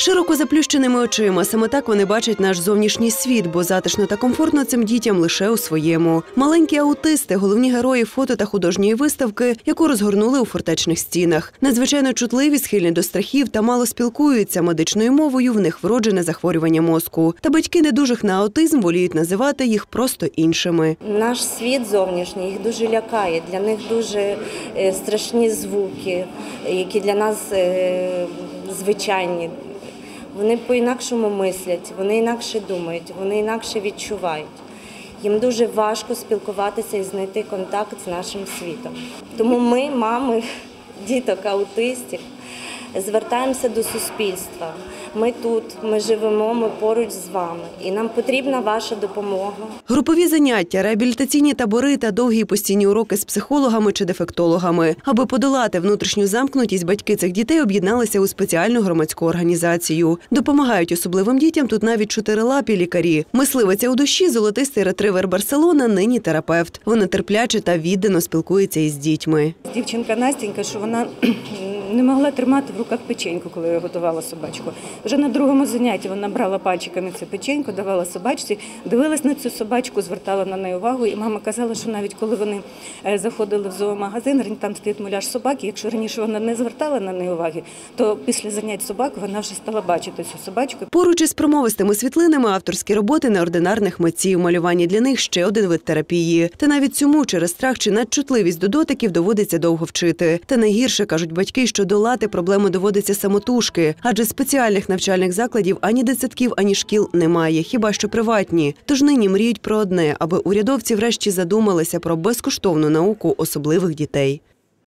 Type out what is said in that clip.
Широко заплющеними очима саме так вони бачать наш зовнішній світ, бо затишно та комфортно цим дітям лише у своєму. Маленькі аутисти, головні герої фото та художньої виставки, яку розгорнули у фортечних стінах. Надзвичайно чутливі, схильні до страхів та мало спілкуються медичною мовою. В них вроджене захворювання мозку. Та батьки недужих на аутизм воліють називати їх просто іншими. Наш світ зовнішній їх дуже лякає. Для них дуже е, страшні звуки, які для нас е, звичайні. Вони по-інакшому мислять, вони інакше думають, вони інакше відчувають. Їм дуже важко спілкуватися і знайти контакт з нашим світом. Тому ми, мами діток аутистів, звертаємося до суспільства. Ми тут, ми живемо, ми поруч з вами, і нам потрібна ваша допомога. Групові заняття, реабілітаційні табори та довгі постійні уроки з психологами чи дефектологами. Аби подолати внутрішню замкнутість, батьки цих дітей об'єдналися у спеціальну громадську організацію. Допомагають особливим дітям тут навіть чотирилапі лікарі. Мисливиця у душі, золотистий ретривер Барселона, нині терапевт. Вона терпляче та віддано спілкується із дітьми. Дівчинка Настенька, що вона не могла тримати в руках печеньку, коли я готувала собачку. Вже на другому занятті вона брала пальчиками цю печеньку, давала собачці, дивилась на цю собачку, звертала на неї увагу. І мама казала, що навіть коли вони е, заходили в зоомагазин, там стоїть муляж собаки. Якщо раніше вона не звертала на неї уваги, то після занять собак вона вже стала бачити цю собачку. Поруч із промовистими світлинами авторські роботи неординарних митців. Малювання для них ще один вид терапії. Та навіть цьому через страх чи надчутливість до дотиків доводиться довго вчити. Та найгірше кажуть батьки, що долати проблему доводиться самотужки, адже спеціальних навчальних закладів ані дитсадків, ані шкіл немає, хіба що приватні. Тож нині мріють про одне, аби урядовці врешті задумалися про безкоштовну науку особливих дітей.